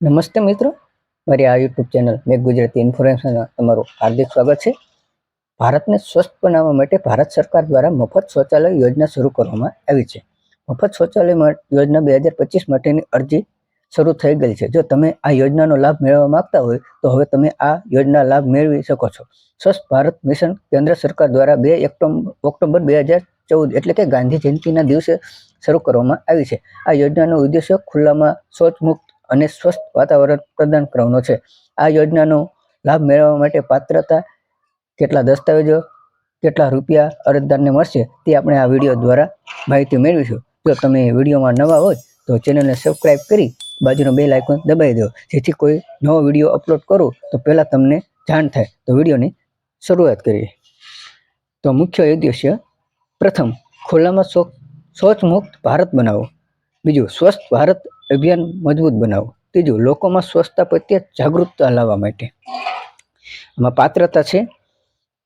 નમસ્તે મિત્રો. મારી આ યુટ્યુબ ચેનલ મેં ગુજરાતી ઇન્ફોર્મેશનમાં તમારું હાર્દિક સ્વાગત છે. ભારતને સ્વસ્થ બનાવવા માટે ભારત સરકાર દ્વારા મફત શૌચાલય યોજના શરૂ કરવામાં આવી છે. મફત શૌચાલય યોજના બે હજાર પચીસ માટેની અરજી શરૂ થઈ ગઈ છે. જો તમે આ યોજનાનો લાભ મેળવવા માંગતા હોય, તો હવે તમે આ યોજના લાભ મેળવી શકો છો. સ્વસ્થ ભારત મિશન કેન્દ્ર સરકાર દ્વારા બે ઓક્ટોબર બે હજાર ચૌદ એટલે કે ગાંધી જયંતિના દિવસે શરૂ કરવામાં આવી છે. આ યોજનાનો ઉદ્દેશ્ય ખુલ્લામાં શૌચમુક્ત અને સ્વસ્થ વાતાવરણ પ્રદાન કરવાનો છે. આ યોજનાનો લાભ મેળવવા માટે પાત્રતા કેટલા દસ્તાવેજો, કેટલા રૂપિયા અરજદારને મળશે તે આપણે આ વીડિયો દ્વારા માહિતી મેળવીશું. જો તમે વિડીયોમાં નવા હોય તો ચેનલને સબસ્ક્રાઈબ કરી બાજુનો બેલ આઇકોન દબાવી દો. જેથી કોઈ નવો વીડિયો અપલોડ કરું તો પહેલાં તમને જાણ થાય. તો વિડીયોની શરૂઆત કરીએ. તો મુખ્ય ઉદ્દેશ્ય, પ્રથમ, ખુલ્લામાં શોચ શૌચમુક્ત ભારત બનાવો. બીજું, સ્વસ્થ ભારત અભિયાન મજબૂત બનાવો. ત્રીજું, લોકોમાં સ્વચ્છતા પ્રત્યે જાગૃતતા લાવવા માટે. આમાં પાત્રતા છે.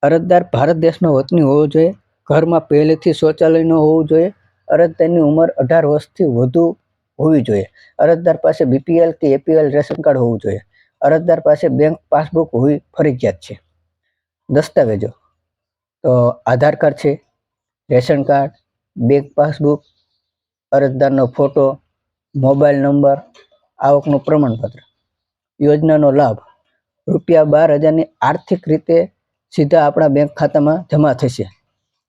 અરજદાર ભારત દેશનો વતની હોવો જોઈએ. ઘરમાં પહેલેથી શૌચાલય ન હોવું જોઈએ. અરજદારની ઉંમર અઢાર વર્ષથી વધુ હોવી જોઈએ. અરજદાર પાસે બીપીએલ કે એપીએલ રેશન કાર્ડ હોવું જોઈએ. અરજદાર પાસે બેંક પાસબુક હોવી ફરજિયાત છે. દસ્તાવેજો. તો આધાર કાર્ડ છે. રેશન કાર્ડ, બેંક પાસબુક, અરજદારનો ફોટો મોબાઈલ નંબર, આવકનું પ્રમાણપત્ર, યોજનાનો લાભ, રૂપિયા બાર હજારની આર્થિક રીતે સીધા આપણા બેંક ખાતામાં જમા થશે.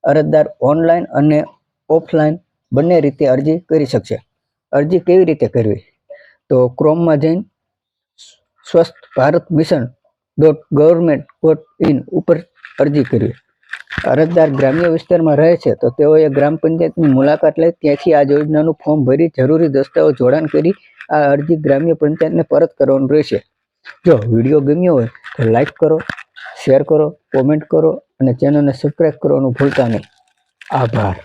અરજદાર ઓનલાઈન અને ઓફલાઈન બંને રીતે અરજી કરી શકશે. અરજી કેવી રીતે કરવી? તો ક્રોમમાં જઈને Swasth Bharat mission dot government dot in ઉપર અરજી કરવી. અરજદાર ગ્રામ્ય વિસ્તારમાં રહે છે, તો તેઓએ ગ્રામ પંચાયતની મુલાકાત લઈ ત્યાંથી આ યોજનાનું ફોર્મ ભરી જરૂરી દસ્તાવેજ જોડાણ કરી આ અરજી ગ્રામ્ય પંચાયતને પરત કરવાનું રહેશે. જો વીડિયો ગમ્યો હોય તો લાઈક કરો, શેર કરો, કોમેન્ટ કરો અને ચેનલને સબસ્ક્રાઈબ કરવાનું ભૂલતા નહીં. આભાર.